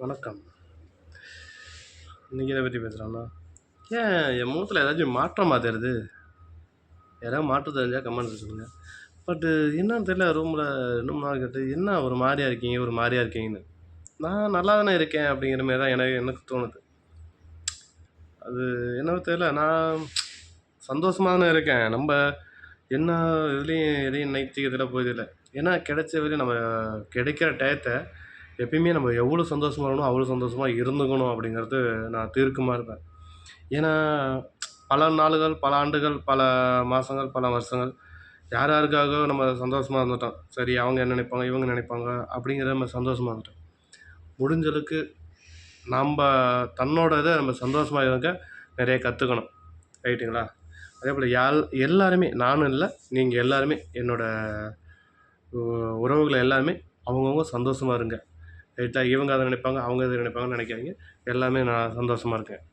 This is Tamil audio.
வணக்கம். இன்றைக்கி எதை பற்றி பேசுகிறோம்னா ஏன் என் முகத்தில் ஏதாச்சும் மாற்றமாக தெரியுது யாராவது மாற்றம் தெரிஞ்சால் கமெண்ட் சொல்லுங்கள் பட்டு என்னன்னு தெரியல ரூமில் ரெண்டு மூணு நாள் கேட்டு என்ன ஒரு மாதிரியாக இருக்கீங்க? ஒரு மாதிரியா இருக்கீங்கன்னு. நான் நல்லா தானே இருக்கேன் அப்படிங்கிற மாதிரி தான் எனக்கு எனக்கு தோணுது. அது என்னவோ தெரியல நான் சந்தோஷமாக தானே இருக்கேன். நம்ம என்ன இதுலேயும் எதையும் நினைச்சிக்கிறதுல போயதில்லை ஏன்னா கிடைச்ச வரையும் நம்ம கிடைக்கிற டயத்தை எப்பயுமே நம்ம எவ்வளோ சந்தோஷமாக இருக்கணும் அவ்வளோ சந்தோஷமாக இருந்துக்கணும் அப்படிங்கிறது நான் தீர்க்கமாக இருப்பேன். ஏன்னா பல நாளுகள் பல ஆண்டுகள் பல மாதங்கள் பல வருஷங்கள் யார் யாருக்காக நம்ம சந்தோஷமாக இருந்துட்டோம்? சரி அவங்க என்ன நினைப்பாங்க இவங்க நினைப்பாங்க அப்படிங்கிறத நம்ம சந்தோஷமாக இருந்துட்டோம். முடிஞ்சளவுக்கு நம்ம தன்னோட இதை நம்ம சந்தோஷமாக இருக்க நிறைய கற்றுக்கணும் ரைட்டுங்களா? அதே போல் யார் எல்லாருமே நானும் இல்லை நீங்கள் எல்லாருமே என்னோடய உறவுகளை எல்லாமே எல்லாருமே அவங்கவுங்க சந்தோஷமாக இருங்க. ரைட்டா இவங்க அதை நினைப்பாங்க அவங்க இதை நினைப்பாங்கன்னு நினைக்காதீங்க. எல்லாமே நான் சந்தோஷமாக இருக்கேன்.